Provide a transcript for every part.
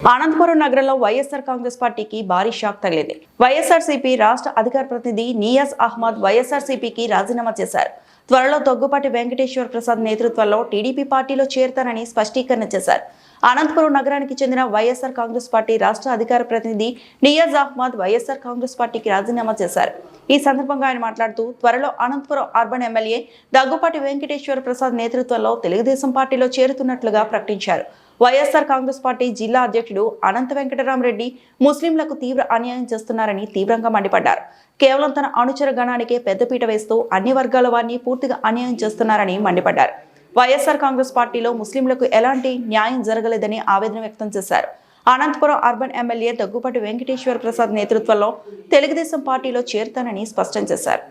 అనంతపురం నగరంలో వైఎస్ఆర్ కాంగ్రెస్ పార్టీకి భారీ షాక్ తగిలింది. వైఎస్ఆర్సీపీ రాష్ట్ర అధికార ప్రతినిధి నియాజ్ అహ్మద్ వైఎస్ఆర్సీపీకి రాజీనామా చేశారు. త్వరలో దగ్గుపాటి వెంకటేశ్వర ప్రసాద్ నేతృత్వంలో టీడీపీ పార్టీలో చేరుతానని స్పష్టీకరణ చేశారు. అనంతపురం నగరానికి చెందిన వైఎస్ఆర్ కాంగ్రెస్ పార్టీ రాష్ట్ర అధికార ప్రతినిధి నియాజ్ అహ్మద్ వైఎస్ఆర్ కాంగ్రెస్ పార్టీకి రాజీనామా చేశారు. ఈ సందర్భంగా ఆయన మాట్లాడుతూ త్వరలో అనంతపురం అర్బన్ ఎమ్మెల్యే దగ్గుపాటి వెంకటేశ్వర ప్రసాద్ నేతృత్వంలో తెలుగుదేశం పార్టీలో చేరుతున్నట్లుగా ప్రకటించారు. వైఎస్ఆర్ కాంగ్రెస్ పార్టీ జిల్లా అధ్యక్షుడు అనంత వెంకటరామరెడ్డి ముస్లింలకు తీవ్ర అన్యాయం చేస్తున్నారని తీవ్రంగా మండిపడ్డారు. కేవలం తన అనుచర గణానికే పెద్దపీట వేస్తూ అన్ని వర్గాల వారిని పూర్తిగా అన్యాయం చేస్తున్నారని మండిపడ్డారు. వైఎస్ఆర్ కాంగ్రెస్ పార్టీలో ముస్లింలకు ఎలాంటి న్యాయం జరగలేదని ఆవేదన వ్యక్తం చేశారు. అనంతపురం అర్బన్ ఎమ్మెల్యే దగ్గుపాటి వెంకటేశ్వర ప్రసాద్ నేతృత్వంలో తెలుగుదేశం పార్టీలో చేరుతానని స్పష్టం చేశారు.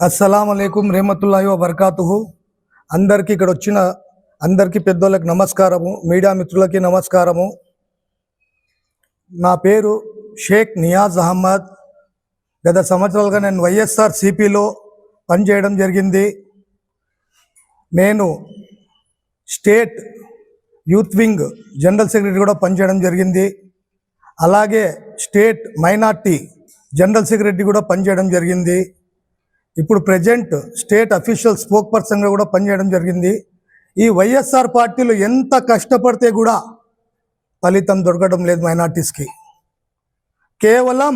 అస్సలం అయికం రేమతుల్లాహి వబర్కాతుహు. అందరికీ ఇక్కడ వచ్చిన అందరికీ పెద్దోళ్ళకి నమస్కారము మీడియా మిత్రులకి నమస్కారము. నా పేరు షేక్ నియాజ్ అహ్మద్. గత సంవత్సరాలుగా నేను వైఎస్ఆర్ సిపిలో పనిచేయడం జరిగింది. నేను state youth wing general secretary కూడా పనిచేయడం జరిగింది. అలాగే స్టేట్ మైనార్టీ జనరల్ సెక్రటరీ కూడా పనిచేయడం జరిగింది. ఇప్పుడు ప్రజెంట్ స్టేట్ అఫీషియల్ స్పోక్ పర్సన్గా కూడా పనిచేయడం జరిగింది. ఈ వైఎస్ఆర్ పార్టీలు ఎంత కష్టపడితే కూడా ఫలితం దొరకడం లేదు మైనార్టీస్కి. కేవలం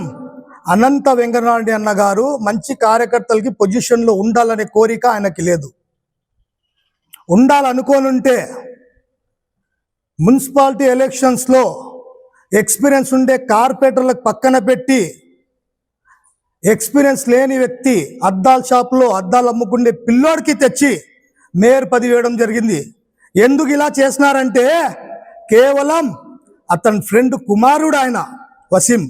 అనంత వెంకటనాయుడు అన్న గారు మంచి కార్యకర్తలకి పొజిషన్లో ఉండాలనే కోరిక ఆయనకి లేదు. ఉండాలనుకోనుంటే మున్సిపాలిటీ ఎలక్షన్స్లో ఎక్స్పీరియన్స్ ఉండే కార్పొరేటర్లకు పక్కన పెట్టి ఎక్స్పీరియన్స్ లేని వ్యక్తి అద్దాల షాప్లో అద్దాలు అమ్ముకునే పిల్లోడికి తెచ్చి మేయర్ పదవి వేయడం జరిగింది. ఎందుకు ఇలా చేసినారంటే కేవలం అతని ఫ్రెండ్ కుమారుడు ఆయన వసీం.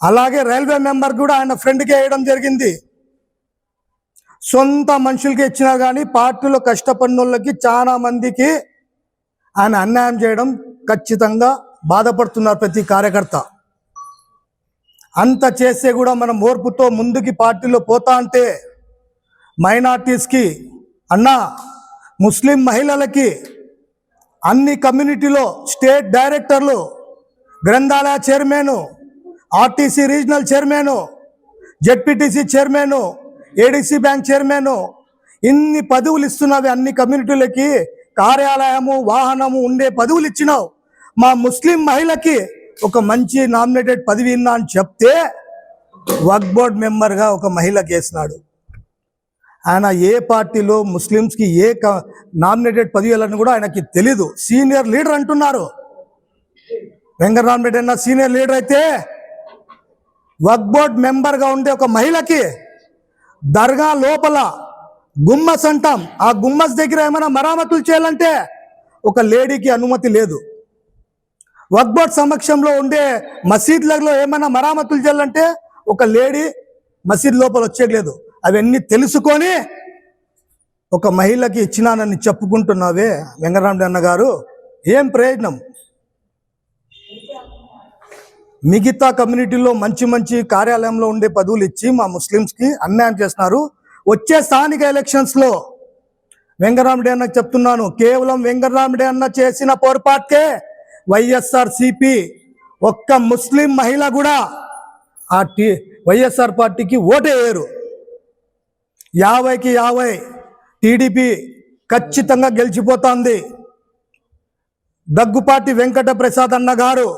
అలాగే రైల్వే మెంబర్ కూడా ఆయన ఫ్రెండ్కి వేయడం జరిగింది. సొంత మనుషులకి ఇచ్చినా కానీ పార్టీలో కష్టపడిన వాళ్ళకి చాలా మందికి ఆయన అన్యాయం చేయడం ఖచ్చితంగా బాధపడుతున్నారు ప్రతి కార్యకర్త. అంత చేస్తే కూడా మనం ఓర్పుతో ముందుకి పార్టీలో పోతా అంటే మైనార్టీస్కి అన్నా ముస్లిం మహిళలకి అన్ని కమ్యూనిటీలో స్టేట్ డైరెక్టర్లు గ్రంథాలయ chairman RTC regional chairman ZPTC chairman ADC bank chairman ఇన్ని పదవులు ఇస్తున్నవి అన్ని కమ్యూనిటీలకి కార్యాలయము వాహనము ఉండే పదవులు ఇచ్చినావు. మా ముస్లిం మహిళకి ఒక మంచి నామినేటెడ్ పదవి ఇన్నా అని చెప్తే వర్క్ బోర్డ్ మెంబర్గా ఒక మహిళకి వేసినాడు ఆయన ఏ పార్టీలో ముస్లిమ్స్కి ఏ నామినేటెడ్ పదవులని కూడా ఆయనకి తెలీదు. సీనియర్ లీడర్ అంటున్నారు. వెంకటరామరెడ్డి అన్న సీనియర్ లీడర్ అయితే వక్ బోర్డ్ మెంబర్గా ఉండే ఒక మహిళకి దర్గా లోపల గుమ్మస్ అంటాం. ఆ గుమ్మస్ దగ్గర ఏమైనా మరామతులు చేయాలంటే ఒక లేడీకి అనుమతి లేదు. వక్ బోర్డ్ సమక్షంలో ఉండే మసీద్లలో ఏమైనా మరామతులు చేయాలంటే ఒక లేడీ మసీద్ లోపల వచ్చేయలేదు అవన్నీ తెలుసుకొని ఒక మహిళకి ఇచ్చినానని చెప్పుకుంటున్నావే వెంకటరామరెడ్డి అన్న గారు ఏం ప్రయోజనం? మిగతా కమ్యూనిటీలో మంచి మంచి కార్యాలయంలో ఉండే పదవులు ఇచ్చి మా ముస్లిమ్స్కి అన్యాయం చేస్తున్నారు. వచ్చే స్థానిక ఎలక్షన్స్లో వెంకటరామరెడ్డి అన్న చెప్తున్నాను కేవలం వెంకటరామరెడ్డి అన్న చేసిన పొరపాటుకే వైఎస్ఆర్ సిపి ఒక్క ముస్లిం మహిళ కూడా ఆ టీ వైఎస్ఆర్ పార్టీకి ఓటేయరు యాభైకి యాభై టీడీపీ ఖచ్చితంగా గెలిచిపోతుంది. దగ్గుపాటి వెంకట ప్రసాద్ అన్న గారు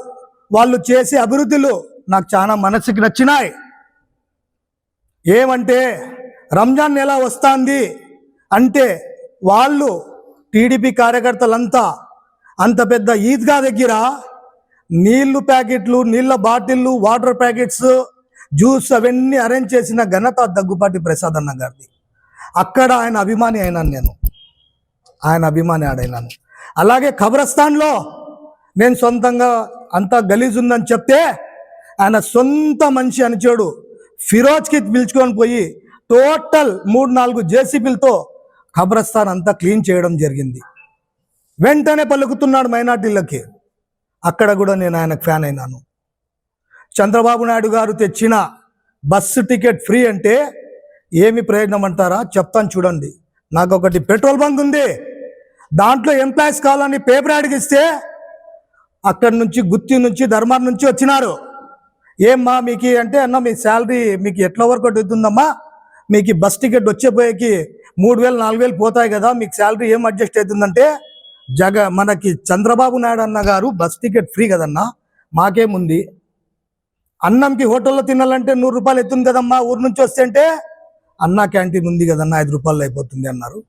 వాళ్ళు చేసే అభివృద్ధులు నాకు చాలా మనసుకి నచ్చినాయి. ఏమంటే రంజాన్ నెల వస్తుంది అంటే వాళ్ళు టీడీపీ కార్యకర్తలంతా అంత పెద్ద ఈద్గా దగ్గర నీళ్ళు ప్యాకెట్లు నీళ్ళ బాటిళ్ళు వాటర్ ప్యాకెట్స్ జ్యూస్ అవన్నీ అరేంజ్ చేసిన ఘనత దగ్గుపాటి ప్రసాద్ అన్న గారిది. అక్కడ ఆయన అభిమాని అయినాను నేను. ఆయన అభిమాని ఆడైనాను. అలాగే ఖబరస్థాన్లో నేను సొంతంగా అంతా గలీజ్ ఉందని చెప్తే ఆయన సొంత మనిషి అనిచాడు ఫిరోజ్కి పిలుచుకొని పోయి టోటల్ మూడు నాలుగు జేసీబీలతో ఖబరస్థాన్ అంతా క్లీన్ చేయడం జరిగింది. వెంటనే పలుకుతున్నాడు మైనార్టీలకి. అక్కడ కూడా నేను ఆయనకు ఫ్యాన్ అయినాను. చంద్రబాబు నాయుడు గారు తెచ్చిన బస్సు టికెట్ ఫ్రీ అంటే ఏమి ప్రయోజనం అంటారా? చెప్తాను చూడండి. నాకు ఒకటి పెట్రోల్ బంక్ ఉంది. దాంట్లో ఎంప్లాయీస్ కావాలని పేపర్ అడిగిస్తే అక్కడి నుంచి గుత్తి నుంచి ధర్మార్ నుంచి వచ్చినారు. ఏమ్మా మీకు అంటే అన్న మీ శాలరీ మీకు ఎట్లా వరకు అవుతుందమ్మా మీకు బస్ టికెట్ వచ్చేపోయేకి మూడు వేలు నాలుగు వేలు పోతాయి కదా మీకు శాలరీ ఏం అడ్జస్ట్ అవుతుందంటే జగ మనకి చంద్రబాబు నాయుడు అన్న గారు బస్ టికెట్ ఫ్రీ కదన్నా మాకేముంది? అన్నంకి హోటల్లో తినాలంటే నూరు రూపాయలు ఎత్తుంది కదమ్మా ఊరు నుంచి వస్తే అంటే? అన్నా క్యాంటీన్ ఉంది కదన్నా ఐదు రూపాయలు అయిపోతుంది అన్నారు.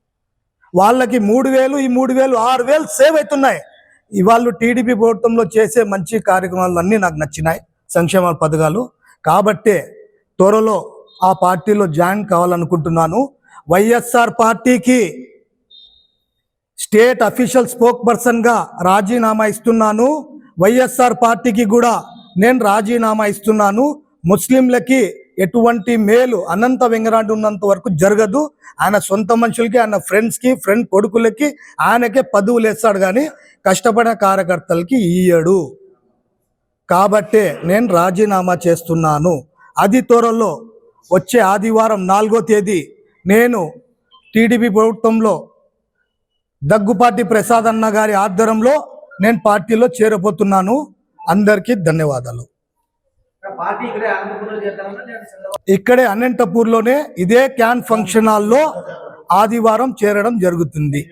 వాళ్ళకి మూడు వేలు ఈ మూడు వేలు ఆరు వేలు సేవ్ అవుతున్నాయి. ఇవాళ టీడీపీ ప్రభుత్వంలో చేసే మంచి కార్యక్రమాలు అన్నీ నాకు నచ్చినాయి సంక్షేమ పథకాలు. కాబట్టే త్వరలో ఆ పార్టీలో జాయిన్ కావాలనుకుంటున్నాను. వైఎస్ఆర్ పార్టీకి స్టేట్ అఫీషియల్ స్పోక్ పర్సన్గా రాజీనామా ఇస్తున్నాను. వైఎస్ఆర్ పార్టీకి కూడా నేను రాజీనామా ఇస్తున్నాను. ముస్లింలకి ఎటువంటి మేలు అనంత వెంగరాడు ఉన్నంత వరకు జరగదు. ఆయన సొంత మనుషులకి ఆయన ఫ్రెండ్స్కి ఫ్రెండ్ కొడుకులకి ఆయనకే పదవులు వేస్తాడు కానీ కష్టపడిన కార్యకర్తలకి ఇయ్యడు. కాబట్టే నేను రాజీనామా చేస్తున్నాను. అది త్వరలో వచ్చే ఆదివారం నాలుగో తేదీ నేను టీడీపీ ప్రభుత్వంలో దగ్గుపాటి ప్రసాద్ అన్న గారి ఆధ్వర్యంలో నేను పార్టీలో చేరబోతున్నాను. అందరికీ ధన్యవాదాలు. ఇక్కడే అనంతపూర్లోనే ఇదే క్యాన్ ఫంక్షన్ హాల్లో ఆదివారం చేరడం జరుగుతుంది.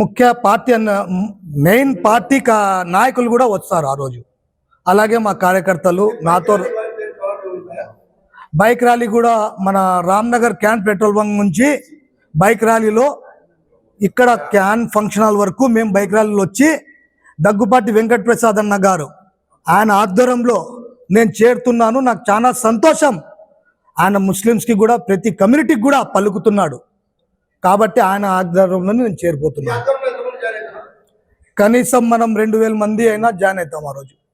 ముఖ్య పార్టీ అన్న మెయిన్ పార్టీ నాయకులు కూడా వస్తారు ఆ రోజు. అలాగే మా కార్యకర్తలు నాతో బైక్ ర్యాలీ కూడా మన రామ్నగర్ క్యాన్ పెట్రోల్ బంక్ నుంచి బైక్ ర్యాలీలో ఇక్కడ క్యాన్ ఫంక్షన్ హాల్ వరకు మేము బైక్ ర్యాలీలో వచ్చి దగ్గుపాటి వెంకట ప్రసాద్ అన్న గారు ఆయన ఆధ్వర్యంలో నేను చేరుతున్నాను. నాకు చాలా సంతోషం. ఆయన ముస్లిమ్స్కి కూడా ప్రతి కమ్యూనిటీకి కూడా పలుకుతున్నాడు. కాబట్టి ఆయన ఆధ్వర్యంలో నేను చేరిపోతున్నాను. కనీసం మనం రెండు వేల మంది అయినా జాయిన్ అవుతాం ఆ రోజు.